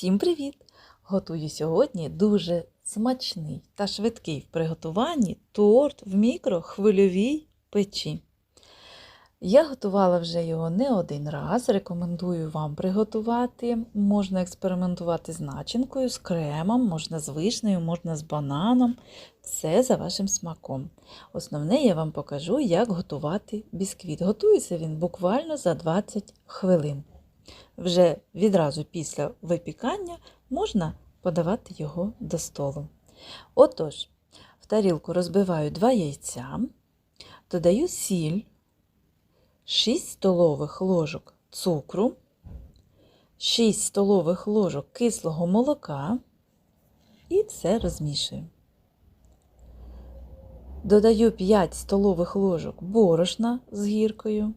Всім привіт! Готую сьогодні дуже смачний та швидкий в приготуванні торт в мікрохвильовій печі. Я готувала вже його не один раз, рекомендую вам приготувати. Можна експериментувати з начинкою, з кремом, можна з вишнею, можна з бананом. Все за вашим смаком. Основне я вам покажу, як готувати бісквіт. Готується він буквально за 20 хвилин. Вже відразу після випікання можна подавати його до столу. Отож, в тарілку розбиваю 2 яйця, додаю сіль, 6 столових ложок цукру, 6 столових ложок кислого молока і все розмішую. Додаю 5 столових ложок борошна з гіркою,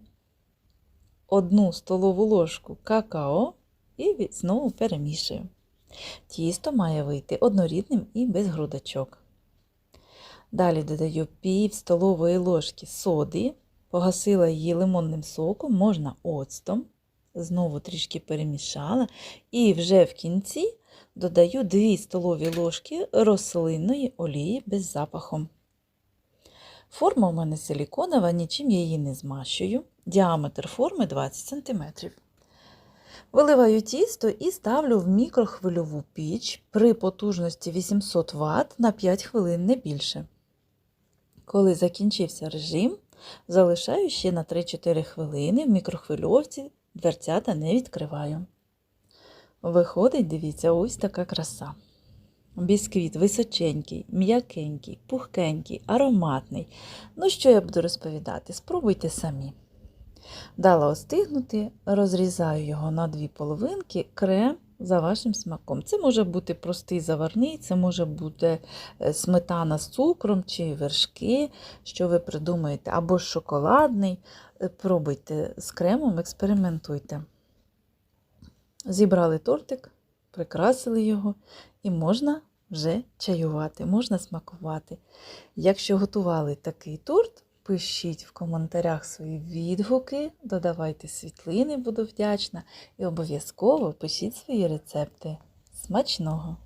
1 столову ложку какао і знову перемішую. Тісто має вийти однорідним і без грудочок. Далі додаю пів столової ложки соди, погасила її лимонним соком, можна оцтом, знову трішки перемішала. І вже в кінці додаю 2 столові ложки рослинної олії без запаху. Форма у мене силіконова, нічим я її не змащую. Діаметр форми 20 см. Виливаю тісто і ставлю в мікрохвильову піч при потужності 800 Вт на 5 хвилин не більше. Коли закінчився режим, залишаю ще на 3-4 хвилини в мікрохвильовці, дверцята не відкриваю. Виходить, дивіться, ось така краса. Бісквіт височенький, м'якенький, пухкенький, ароматний. Ну, що я буду розповідати? Спробуйте самі. Дала остигнути, розрізаю його на дві половинки, крем за вашим смаком. Це може бути простий заварний, це може бути сметана з цукром чи вершки, що ви придумаєте, або шоколадний. Пробуйте з кремом, експериментуйте. Зібрали тортик, прикрасили його і можна вже чаювати, можна смакувати. Якщо готували такий торт, пишіть в коментарях свої відгуки, додавайте світлини, буду вдячна, і обов'язково пишіть свої рецепти. Смачного!